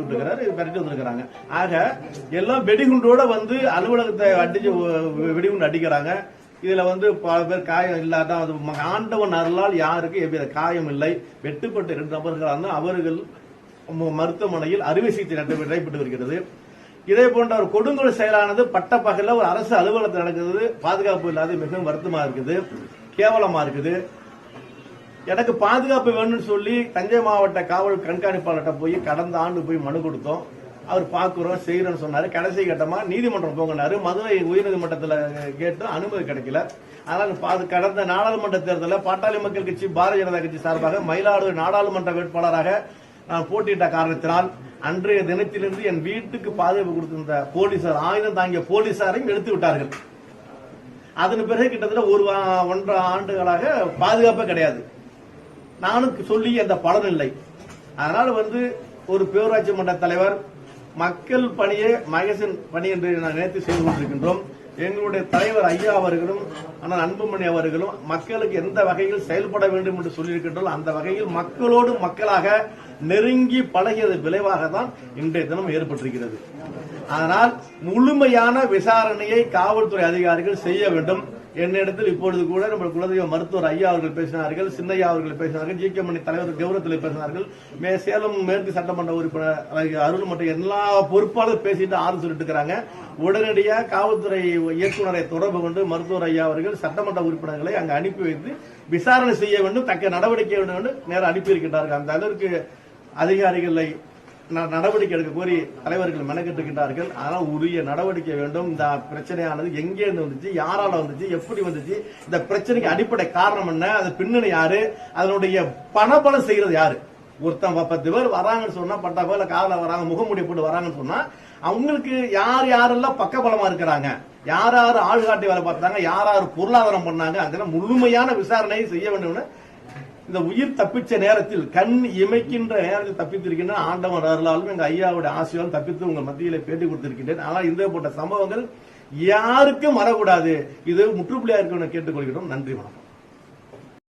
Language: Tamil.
மிரட்டி வந்திருக்கிறாங்க. ஆக எல்லாம் வெடிகுண்டோட வந்து அலுவலகத்தை அடிச்சு வெடிகுண்டு அடிக்கிறாங்க. இதுல வந்து பல பேர் காயம் இல்லாத அது ஆண்டவன் அருளால் யாருக்கு எவ்வித காயம் இல்லை. வெட்டுப்பட்ட இரண்டு நபர்களான அவர்கள் மருத்துவமனையில் அறுவை சிகிச்சை நடைபெற்று வருகிறது. இதே போன்ற ஒரு கொடுங்கோல் செயலானது பட்ட ஒரு அரசு அலுவலகத்தில் நடக்கிறது. பாதுகாப்பு இல்லாத மிகவும் வருத்தமா இருக்குது. கேவலமா இருக்குது. எனக்கு பாதுகாப்பு வேணும்னு சொல்லி தஞ்சை மாவட்ட காவல் கண்காணிப்பாளர்கிட்ட போய் கடந்த ஆண்டு போய் மனு கொடுத்தோம். அவர் பாக்குறோம் செய்யறோம்னு சொன்னார். கடைசி கட்டமா நீதிமன்றம் போங்கினாரு மதுரை உயர்நீதிமன்றத்தில் கேட்டு அனுமதி கிடைக்கல. அதனால் பாது கடந்த நாடாளுமன்ற தேர்தலில் பாட்டாளி மக்கள் கட்சி பாரதிய ஜனதா கட்சி சார்பாக மயிலாடுதுறை நாடாளுமன்ற வேட்பாளராக நான் போட்டியிட்ட காரணத்தினால் அன்றைய தினத்திலிருந்து என் வீட்டுக்கு பாதுகாப்பு கொடுத்திருந்த போலீசார் ஆயுதம் தாங்கிய போலீசாரையும் எடுத்து விட்டார்கள். அதன் பிறகு கிட்டத்தட்ட ஒரு வா- ஒன்றரை ஆண்டுகளாக பாதுகாப்பே கிடையாது. நானும் சொல்லி அந்த பலன் இல்லை. அதனால வந்து ஒரு பேரூராட்சி மன்ற தலைவர் மக்கள் பணியே மகேசன் பணி என்று நான் நினைத்து செய்து கொண்டிருக்கின்றோம். எங்களுடைய தலைவர் ஐயா அவர்களும் ஆனால் அன்புமணி அவர்களும் மக்களுக்கு எந்த வகையில் செயல்பட வேண்டும் என்று சொல்லியிருக்கின்றோம். அந்த வகையில் மக்களோடு மக்களாக நெருங்கி பழகியது விளைவாக தான் இன்றைய தினம் ஏற்பட்டிருக்கிறது. அதனால் முழுமையான விசாரணையை காவல்துறை அதிகாரிகள் செய்ய வேண்டும். என்னிடத்தில் இப்பொழுது கூட நம்ம குலதெய்வ மருத்துவர் ஐயா அவர்கள் பேசினார்கள் சின்னையா அவர்கள் பேசினார்கள் ஜி. கே. மணி தலைவர் கௌரவத்தில் பேசினார்கள். மே சேலம் மேற்கு சட்டமன்ற உறுப்பினர் அருள் மற்றும் எல்லா பொறுப்பாளர் பேசிட்டு ஆறு சொல்லிட்டு இருக்கிறாங்க. உடனடியாக காவல்துறை இயக்குநரை தொடர்பு கொண்டு மருத்துவர் ஐயா அவர்கள் சட்டமன்ற உறுப்பினர்களை அங்கு அனுப்பி வைத்து விசாரணை செய்ய வேண்டும் தக்க நடவடிக்கை வேண்டும் என்று நேரம் அனுப்பி இருக்கின்றார்கள். அந்த அளவிற்கு அதிகாரிகளை நடவடிக்கை எடுக்க கோரி தலைவர்கள் மெனக்கெட்டுகின்றார்கள் ஆனால் உரிய நடவடிக்கை வேண்டும். இந்த பிரச்சனையானது எங்கே இருந்து வந்துச்சு யாரால வந்துச்சு எப்படி வந்துச்சு இந்த பிரச்சனைக்கு அடிப்படை காரணம் என்ன அது பின்னணி யாரு அதனுடைய பணபலம் செய்யறது யாரு? ஒருத்தன் பத்து பேர் வராங்கன்னு சொன்னா பட்டா பேர்ல காலில் வராங்க முகமூடி போட்டு வராங்கன்னு சொன்னா அவங்களுக்கு யார் யாரெல்லாம் பக்கபலமா இருக்கிறாங்க? யார் யார் ஆள்காட்டி வேலை பார்த்தாங்க யார் யார் பொருளாதாரம் பண்ணாங்க? அதெல்லாம் முழுமையான விசாரணையை செய்ய வேண்டும்னு இந்த உயிர் தப்பிச்ச நேரத்தில் கண் இமைக்கின்ற நேரத்தில் தப்பித்திருக்கின்ற ஆண்டவன் அருளாலும் எங்க ஐயாவுடைய ஆசையாலும் தப்பித்து உங்கள் மத்தியில பேட்டி கொடுத்திருக்கின்றேன். ஆனால் இந்த போன்ற சம்பவங்கள் யாருக்கும் வரக்கூடாது. இது முற்றுப்புள்ளியா இருக்கணும் கேட்டுக்கொள்கிறோம். நன்றி வணக்கம்.